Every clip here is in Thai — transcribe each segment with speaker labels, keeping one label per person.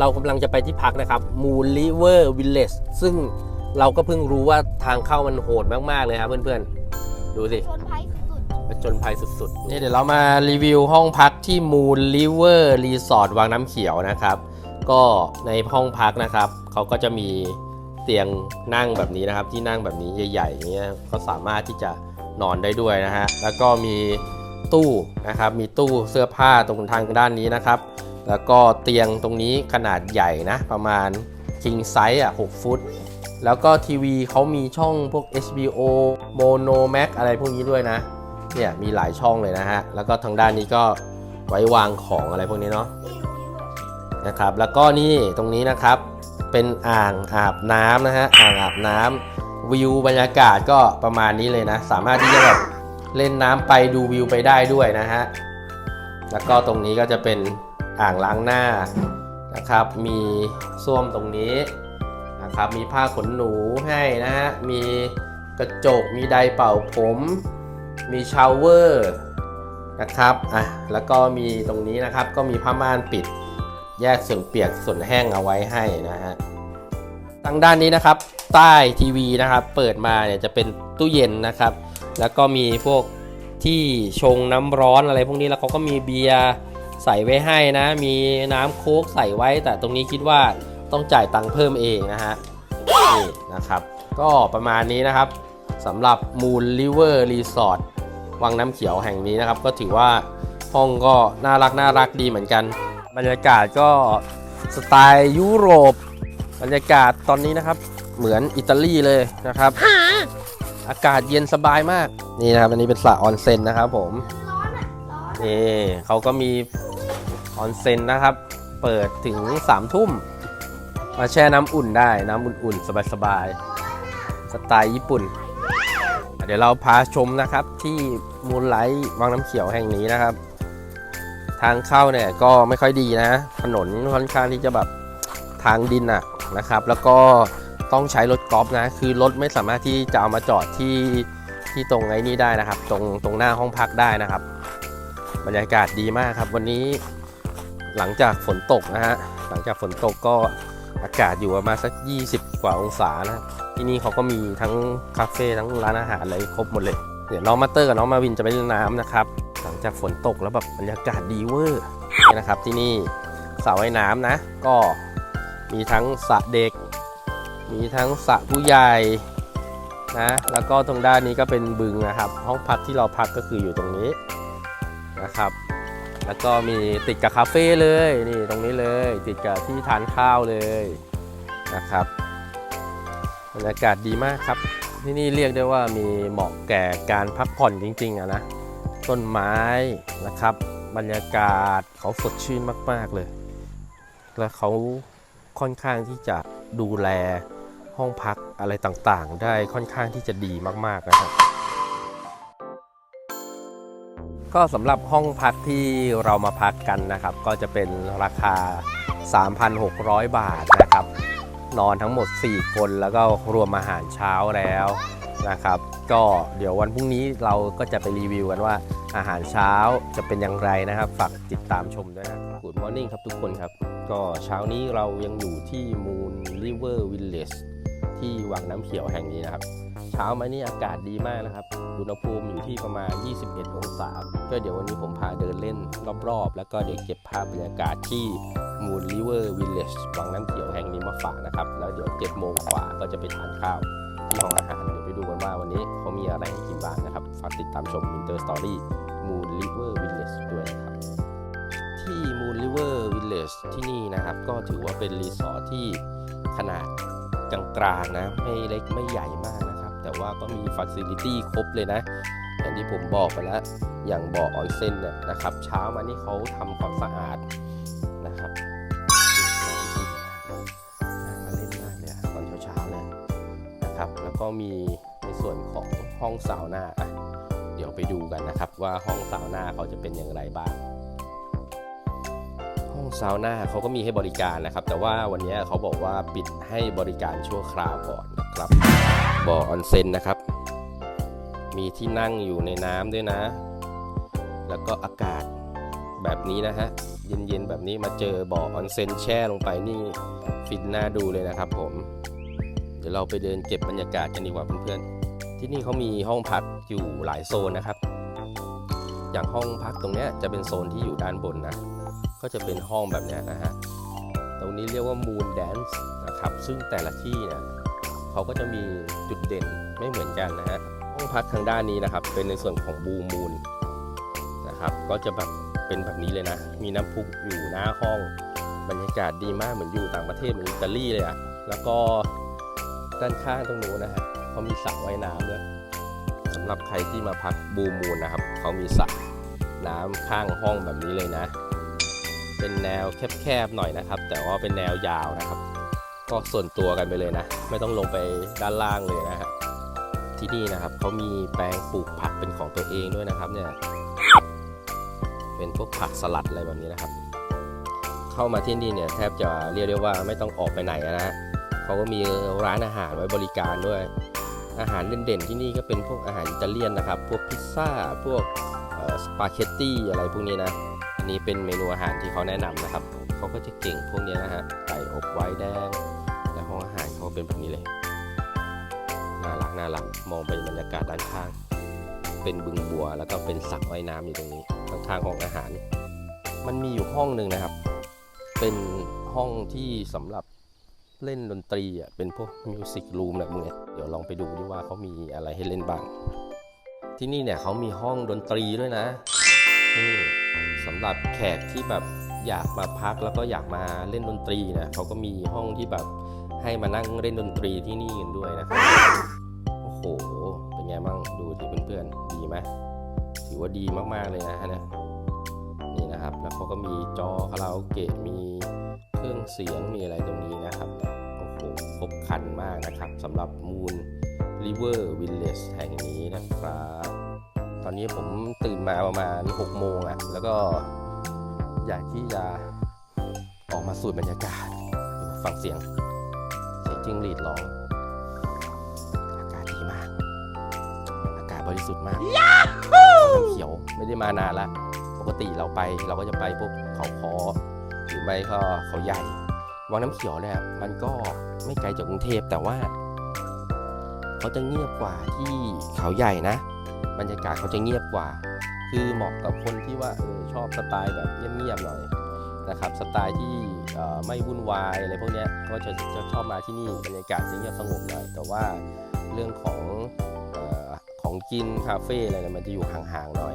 Speaker 1: เรากำลังจะไปที่พักนะครับ Moon River Village ซึ่งเราก็เพิ่งรู้ว่าทางเข้ามันโหดมาก ๆ เลยครับเพื่อนๆ ดูสิ
Speaker 2: ชนภัยสุด
Speaker 1: ผจญภัยสุดๆนี่เดี๋ยวเรามารีวิวห้องพักที่ Moon River Resort วังน้ำเขียวนะครับ ก็ในห้องพักนะครับ เขาก็จะมีเตียงนั่งแบบนี้นะครับ ที่นั่งแบบนี้ใหญ่ๆอย่างเงี้ยก็สามารถที่จะนอนได้ด้วยนะฮะแล้วก็มีตู้นะครับ มีตู้เสื้อผ้าตรงทางด้านนี้นะครับ แล้วก็เตียงตรงนี้ขนาดใหญ่นะ ประมาณ king size อะ 6 ฟุต แล้วก็ทีวีเขามีช่องพวก HBO Mono Max อะไรพวกนี้ด้วยนะ เนี่ยมีหลายช่องเลยนะฮะ แล้วก็ทางด้านนี้ก็ไว้วางของอะไรพวกนี้เนาะนะครับ แล้วก็นี่ตรงนี้นะครับ เป็นอ่างอาบน้ำนะฮะ อ่างอาบน้ำวิวบรรยากาศก็ประมาณนี้เลยนะ สามารถที่จะแบบเล่นน้ำไปดูวิวไปได้ด้วยนะฮะ แล้วก็ตรงนี้ก็จะเป็น อ่างล้างหน้านะครับ มีส้วมตรงนี้นะครับ มีผ้าขนหนูให้นะฮะ มีกระจก มีไดร์เป่าผม มีชาวเวอร์นะครับ อะ แล้วก็มีตรงนี้นะครับ ก็มีผ้าม่านปิด แยกส่วนเปียกส่วนแห้งเอาไว้ให้นะฮะ ทางด้านนี้นะครับ ใต้ทีวีนะครับ เปิดมาเนี่ยจะเป็นตู้เย็นนะครับ แล้วก็มีพวกที่ชงน้ำร้อนอะไรพวกนี้ แล้วเขาก็มีเบียร์ ใส่ไว้ให้นะ มีน้ำโค้กใส่ไว้ แต่ตรงนี้คิดว่าต้องจ่ายตังค์เพิ่มเองนะฮะนี่นะครับ ก็ประมาณนี้นะครับสำหรับ Moon River Resort วังน้ำเขียวแห่งนี้นะครับ ก็ถือว่าห้องก็น่ารักน่ารักดีเหมือนกัน บรรยากาศก็สไตล์ยุโรป บรรยากาศตอนนี้นะครับ เหมือนอิตาลีเลยนะครับ อากาศเย็นสบายมากนี่นะครับอันนี้เป็นสระออนเซ็นนะครับผม
Speaker 2: ร้อนอะร้อน
Speaker 1: นี่เขาก็มี ออนเซ็นนะครับ เปิดถึง3ามทุ่ม มาแช่น้ำอุ่นได้น้ำอุ่นๆ สบายๆ สไตล์ญี่ปุ่น เดี๋ยวเราพาชมนะครับที่มูลไลท์วังน้ำเขียวแห่งนี้นะครับ ทางเข้าเนี่ยก็ไม่ค่อยดีนะ ถนนค่อนข้างที่จะแบบทางดินอะนะครับ แล้วก็ต้องใช้รถกอล์ฟนะ คือรถไม่สามารถที่จะเอามาจอดที่ที่ตรงไอ้นี้ได้นะครับ ตรงตรงหน้าห้องพักได้นะครับ บรรยากาศดีมากครับวันนี้ หลังจากฝนตกนะฮะ หลังจากฝนตกก็อากาศอยู่ประมาณสัก 20 กว่าองศานะที่นี่เขาก็มีทั้งคาเฟ่ทั้งร้านอาหารอะไรครบหมดเลย เดี๋ยวน้องมาเตอร์กับน้องมาวินจะไปเล่นน้ำนะครับ หลังจากฝนตกแล้วแบบบรรยากาศดีเวอร์นี่นะครับที่นี่สระว่ายน้ำนะ ก็มีทั้งสระเด็ก มีทั้งสระผู้ใหญ่นะ แล้วก็ตรงด้านนี้ก็เป็นบึงนะครับ ห้องพักที่เราพักก็คืออยู่ตรงนี้นะครับ แล้วก็มีติดกับคาเฟ่เลยนี่ตรงนี้เลยติดกับที่ทานข้าวเลยนะครับบรรยากาศดีมากครับ ที่นี่เรียกได้ว่ามีเหมาะแก่การพักผ่อนจริงๆอะนะต้นไม้นะครับ บรรยากาศเขาสดชื่นมาก ๆเลย และเขาค่อนข้างที่จะดูแลห้องพักอะไรต่างๆ ได้ค่อนข้างที่จะดีมากๆนะครับ ก็สำหรับห้องพักที่เรามาพักกันนะครับ ก็จะเป็นราคา 3,600 บาทนะครับ นอนทั้งหมด 4 คนแล้วก็รวมอาหารเช้าแล้วนะครับ ก็เดี๋ยววันพรุ่งนี้เราก็จะไปรีวิวกันว่าอาหารเช้าจะเป็นอย่างไรนะครับ ฝากติดตามชมด้วยนะครับ Good morning ครับทุกคนครับ ก็เช้านี้เรายังอยู่ที่ Moon River Village ที่วังน้ำเขียวแห่งนี้นะครับ เช้ามานี่อากาศดีมากนะครับ อุณหภูมิอยู่ที่ประมาณ 21 องศา ก็เดี๋ยววันนี้ผมพาเดินเล่นรอบๆ แล้วก็เดี๋ยวเก็บภาพบรรยากาศที่ Moon River Village วังน้ำเขียวแห่งนี้มาฝากนะครับ แล้วเดี๋ยว7โมงกว่าก็จะไปทานข้าวที่ห้องอาหารเดี๋ยวไปดูกันว่าวันนี้เขามีอะไรให้กินบ้างนะครับ ฝากติดตามชม Winter Story Moon River Village ด้วยนะครับ ที่ Moon River Village ที่นี่นะครับ ก็ถือว่าเป็นรีสอร์ทที่ขนาด กลางๆนะ ไม่เล็กไม่ใหญ่มากนะครับ แต่ว่าก็มีฟัซิลิตี้ครบเลยนะ อย่างที่ผมบอกไปแล้ว อย่างบ่อออนเซ็นเนี่ยนะครับ เช้ามานี่เขาทำความสะอาดนะครับมาเล่นมากเลยตอนเช้าๆเลยนะครับ แล้วก็มีในส่วนของห้องสาวหน้าอะเดี๋ยวไปดูกันนะครับ ว่าห้องสาวหน้าเขาจะเป็นอย่างไรบ้าง ซาวน่าเขาก็มีให้บริการนะครับ แต่ว่าวันนี้เขาบอกว่าปิดให้บริการชั่วคราวก่อนนะครับบ่อออนเซ็นนะครับ มีที่นั่งอยู่ในน้ำด้วยนะ แล้วก็อากาศแบบนี้นะฮะเย็นๆแบบนี้มาเจอบ่อออนเซ็นแช่ลงไปนี่ฟินน่าดูเลยนะครับผม เดี๋ยวเราไปเดินเก็บบรรยากาศกันดีกว่าเพื่อนๆ ที่นี่เขามีห้องพักอยู่หลายโซนนะครับ อย่างห้องพักตรงนี้จะเป็นโซนที่อยู่ด้านบนนะ ก็จะเป็นห้องแบบนี้นะฮะ ตรงนี้เรียกว่า Moon Dance นะครับ ซึ่งแต่ละที่เนี่ยเขาก็จะมีจุดเด่นไม่เหมือนกันนะฮะ ห้องพักทางด้านนี้นะครับ เป็นในส่วนของ Blue Moon นะครับ ก็จะแบบเป็นแบบนี้เลยนะ มีน้ำพุอยู่หน้าห้อง บรรยากาศดีมากเหมือนอยู่ต่างประเทศเหมือนอิตาลีเลยอะแล้วก็ด้านข้างตรงนู้นนะฮะเขามีสระว่ายน้ำด้วยสำหรับใครที่มาพักบูมูนนะครับ เขามีสระน้ำข้างห้องแบบนี้เลยนะ เป็นแนวแคบๆหน่อยนะครับ แต่ว่าเป็นแนวยาวนะครับ ก็ส่วนตัวกันไปเลยนะ ไม่ต้องลงไปด้านล่างเลยนะฮะที่นี่นะครับเขามีแปลงปลูกผักเป็นของตัวเองด้วยนะครับเนี่ยเป็นพวกผักสลัดอะไรแบบนี้นะครับ เข้ามาที่นี่เนี่ยแทบจะเรียกได้ว่าไม่ต้องออกไปไหนนะฮะเขาก็มีร้านอาหารไว้บริการด้วย อาหารเด่นๆที่นี่ก็เป็นพวกอาหารอิตาเลียนนะครับ พวกพิซซ่าพวกสปาเกตตี้อะไรพวกนี้นะ อันนี้เป็นเมนูอาหารที่เขาแนะนำนะครับ เขาก็จะเก่งพวกนี้นะฮะ ไก่อบไว้แดง และห้องอาหารเขาเป็นแบบนี้เลย น่ารักน่ารัก มองไปบรรยากาศด้านข้าง เป็นบึงบัว แล้วก็เป็นสระว่ายน้ำอยู่ตรงนี้ ข้างๆห้องอาหาร มันมีอยู่ห้องหนึ่งนะครับ เป็นห้องที่สำหรับเล่นดนตรีอะ เป็นพวกมิวสิกรูมแบบนี้เดี๋ยวลองไปดูดิว่าเขามีอะไรให้เล่นบ้าง ที่นี่เนี่ยเขามีห้องดนตรีด้วยนะ นี่สำหรับแขกที่แบบอยากมาพักแล้วก็อยากมาเล่นดนตรีนะเขาก็มีห้องที่แบบให้มานั่งเล่นดนตรีที่นี่กันด้วยนะครับโอ้โหเป็นไงบ้างดูที่เพื่อนๆดีไหมถือว่าดีมากๆเลยนะฮะเนี่ยนี่นะครับ แล้วเขาก็มีจอคาราโอเกะมีเครื่องเสียงมีอะไรตรงนี้นะครับโอ้โหครบครันมากนะครับสำหรับ Moon River Village แห่งนี้นะครับ อนนี้ผมตื่นมาประมาณ6โมงอะแล้วก็อยากที่จะออกมาสูดบรรยากาศฟังเสียง เสียงจิ้งหรีดร้อง อากาศดีมาก อากาศบริสุทธิ์มากเขียวไม่ได้มานานละปกติเราไปเราก็จะไปพวกเขาคอหรือไม่ก็เขาใหญ่วังน้ำเขียวเนี่ยมันก็ไม่ไกลจากกรุงเทพแต่ว่า เขาจะเงียบกว่าที่เขาใหญ่นะ บรรยากาศเขาจะเงียบกว่า คือเหมาะกับคนที่ว่าเออชอบสไตล์แบบเงียบๆหน่อยนะครับสไตล์ที่ไม่วุ่นวายอะไรพวกนี้ก็จะจะชอบมาที่นี่บรรยากาศจะเงียบสงบหน่อยแต่ว่าเรื่องของออของกินคาเฟ่อะไรเนี่ยมันจะอยู่ห่างๆหน่อย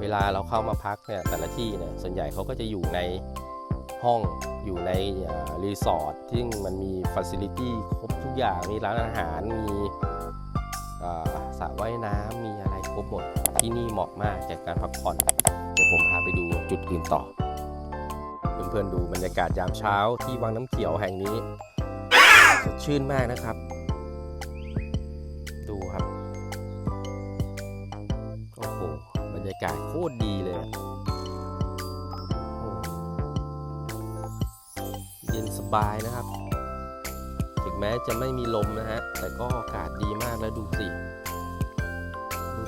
Speaker 1: เวลาเราเข้ามาพักเนี่ยแต่ละที่เนี่ยส่วนใหญ่เขาก็จะอยู่ในห้องอยู่ในรีสอร์ทที่มันมีฟัซิลิตี้ครบทุกอย่างมีร้านอาหารมีสระว่ายน้ำมีอะ หมด ที่นี่เหมาะมากแก่การพักผ่อน เดี๋ยวผมพาไปดูจุดอื่นต่อ เพื่อนๆดูบรรยากาศยามเช้าที่วังน้ำเขียวแห่งนี้สดชื่นมากนะครับ ดูครับ โอ้โห บรรยากาศโคตรดีเลยอะโอ้เย็นสบายนะครับ ถึงแม้จะไม่มีลมนะฮะ แต่ก็อากาศดีมากแล้วดูสิ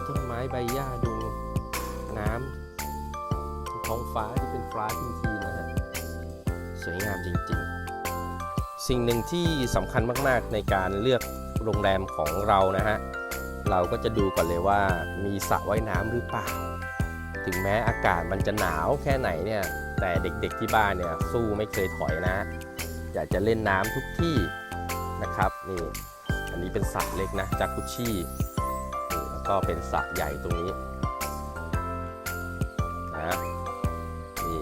Speaker 1: ต้นไม้ใบหญ้าดูน้ำท้องฟ้าที่เป็นฟ้าทีทีนะฮะสวยงามจริงๆ สิ่งหนึ่งที่สำคัญมากๆในการเลือกโรงแรมของเรานะฮะเราก็จะดูก่อนเลยว่ามีสระว่ายน้ำหรือเปล่า ถึงแม้อากาศมันจะหนาวแค่ไหนเนี่ยแต่เด็กๆที่บ้านเนี่ยสู้ไม่เคยถอยนะอยากจะเล่นน้ำทุกที่นะครับนี่อันนี้เป็นสระเล็กนะจากกุชชี่ ก็เป็นสระใหญ่ตรงนี้นะนี่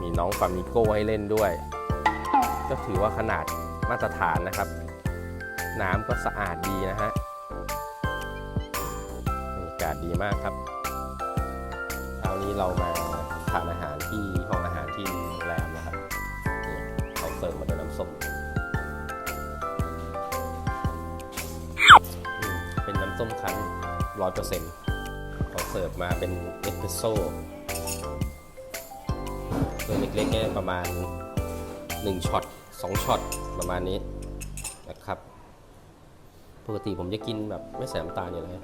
Speaker 1: มีน้องฟามิโก้ให้เล่นด้วย ก็ถือว่าขนาดมาตรฐานนะครับ น้ำก็สะอาดดีนะฮะบรรยากาศดีมากครับเช้านี้เรามาทานอาหารที่ห้องอาหารที่โรงแรมนะครับนี่เขาเสิร์ฟมาเป็นน้ำส้มอืมเป็นน้ำส้มคั้น ร้อยเปอร์เซ็นต์เขาเสิร์ฟมาเป็นเอสเปรสโซ่ตัวเล็กๆเนี่ยประมาณ 1ช็อต2ช็อตประมาณนี้นะครับ ปกติผมจะกินแบบไม่ใส่น้ำตาลอยู่แล้ว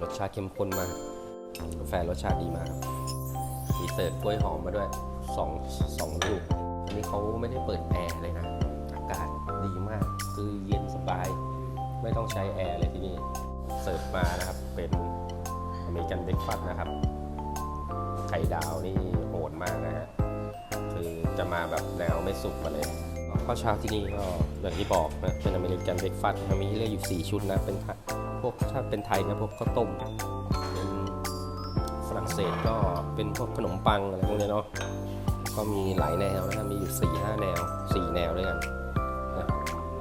Speaker 1: รสชาติเข้มข้นมากกาแฟรสชาติดีมาก มีเสิร์ฟกล้วยหอมมาด้วยสองสองลูกอันนี้เขาไม่ได้เปิดแอร์เลยนะ คือเย็นสบาย ไม่ต้องใช้แอร์เลยที่นี่ เสิร์ฟมานะครับ เป็นอเมริกันเบรกฟาสต์นะครับ ไข่ดาวนี่โหดมากนะฮะ คือจะมาแบบแนวไม่สุกมาเลยข้าวเช้าที่นี่ก็อย่างที่บอกนะ เป็นอเมริกันเบรกฟาสต์มันมีเลือกอยู่ 4 ชุดนะ เป็นพวกถ้าเป็นไทยนะพวกข้าวต้มเป็นฝรั่งเศสก็เป็นพวกขนมปังอะไรพวกนี้เนาะก็มีหลายแนวนะมีอยู่4ี่ห้าแนว 4 แนวด้วยกัน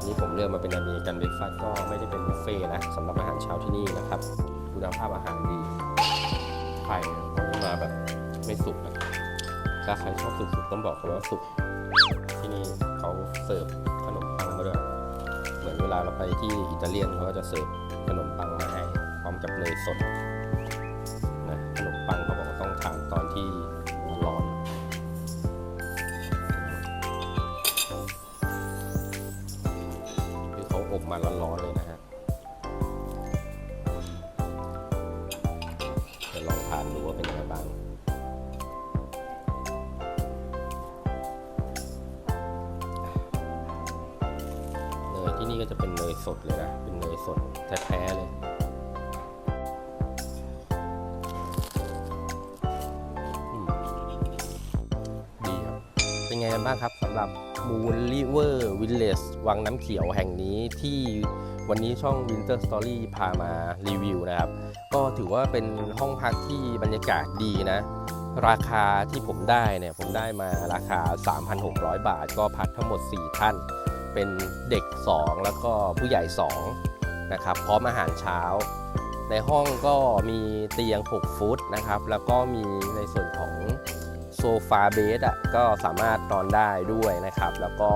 Speaker 1: นี่ผมเลือกมาเป็นอเมริกันเบรกฟาสต์ก็ไม่ได้เป็นบุฟเฟ่นะสำหรับอาหารเช้าที่นี่นะครับคุณภาพอาหารดีไข่เขามาแบบไม่สุกนะถ้าใครชอบสุกๆต้องบอกเขาว่าสุกที่นี่เขาเสิร์ฟขนมปังมาด้วยเหมือนเวลาเราไปที่อิตาเลียนเขาก็จะเสิร์ฟขนมปังมาให้พร้อมกับเนยสด มาร้อนๆเลยนะ เป็นไงกันบ้างครับสำหรับ Moon River Village วังน้ำเขียวแห่งนี้ที่วันนี้ช่อง Winter Story พามารีวิวนะครับ ก็ถือว่าเป็นห้องพักที่บรรยากาศดีนะ ราคาที่ผมได้เนี่ย ผมได้มาราคา 3,600 บาท ก็พักทั้งหมด 4 ท่าน เป็นเด็ก 2 แล้วก็ผู้ใหญ่ 2 นะครับ พร้อมอาหารเช้า ในห้องก็มีเตียง 6 ฟุตนะครับ แล้วก็มีในส่วนของ โซฟาเบดอะก็สามารถนอนได้ด้วยนะครับ แล้วก็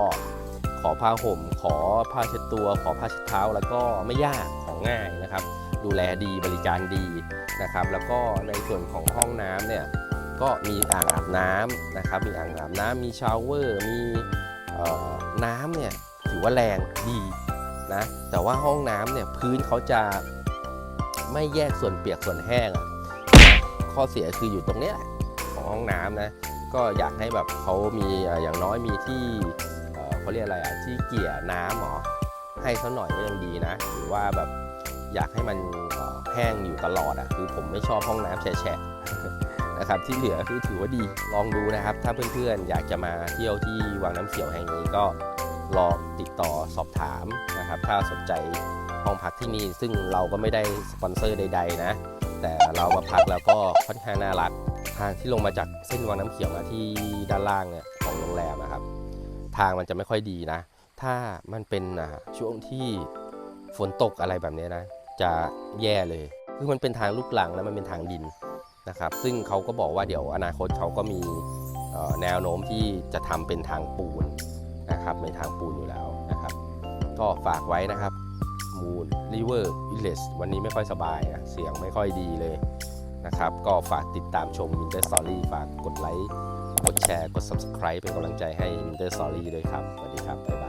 Speaker 1: ขอผ้าห่ม ขอผ้าเช็ดตัว ขอผ้าเช็ดเท้า แล้วก็ไม่ยากของง่ายนะครับ ดูแลดีบริการดีนะครับ แล้วก็ในส่วนของห้องน้ำเนี่ยก็มีอ่างอาบน้ำนะครับ มีอ่างอาบน้ำมีชาวเวอร์ มีน้ำเนี่ยถือว่าแรงดีนะแต่ว่าห้องน้ำเนี่ยพื้นเขาจะไม่แยกส่วนเปียกส่วนแห้งอะข้อเสียคืออยู่ตรงนี้แหละ ห้องน้ำนะ ก็อยากให้แบบเขามีอย่างน้อยมีที่เขาเรียกอะไรอะที่เกี่ยน้ำหรอให้เขาหน่อยก็ยังดีนะหรือว่าแบบอยากให้มันแห้งอยู่ตลอดอะคือผมไม่ชอบห้องน้ำแฉะนะครับที่เหลือคือถือว่าดีลองดูนะครับ ถ้าเพื่อนๆอยากจะมาเที่ยวที่วังน้ำเขียวแห่งนี้ก็ลองติดต่อสอบถามนะครับ ถ้าสนใจห้องพักที่นี่ซึ่งเราก็ไม่ได้สปอนเซอร์ใด ๆ นะ แต่เรามาพักแล้วก็ค่อนข้างน่ารัก ทางที่ลงมาจากเส้นวังน้ำเขียวมาที่ด้านล่างเนี่ยของโรงแรมนะครับ ทางมันจะไม่ค่อยดีนะ ถ้ามันเป็นช่วงที่ฝนตกอะไรแบบนี้นะ จะแย่เลยคือมันเป็นทางลูกหลังแล้วมันเป็นทางดินนะครับ ซึ่งเขาก็บอกว่าเดี๋ยวอนาคตเขาก็มีแนวโน้มที่จะทำเป็นทางปูนนะครับเป็นทางปูนอยู่แล้วนะครับ ก็ฝากไว้นะครับ Moon River Village วันนี้ไม่ค่อยสบายนะเสียงไม่ค่อยดีเลย นะครับ ก็ฝากติดตามชม Winter Story ฝากกดไลค์ กดแชร์ กด subscribe เป็นกำลังใจให้ Winter Story ด้วยครับ สวัสดีครับ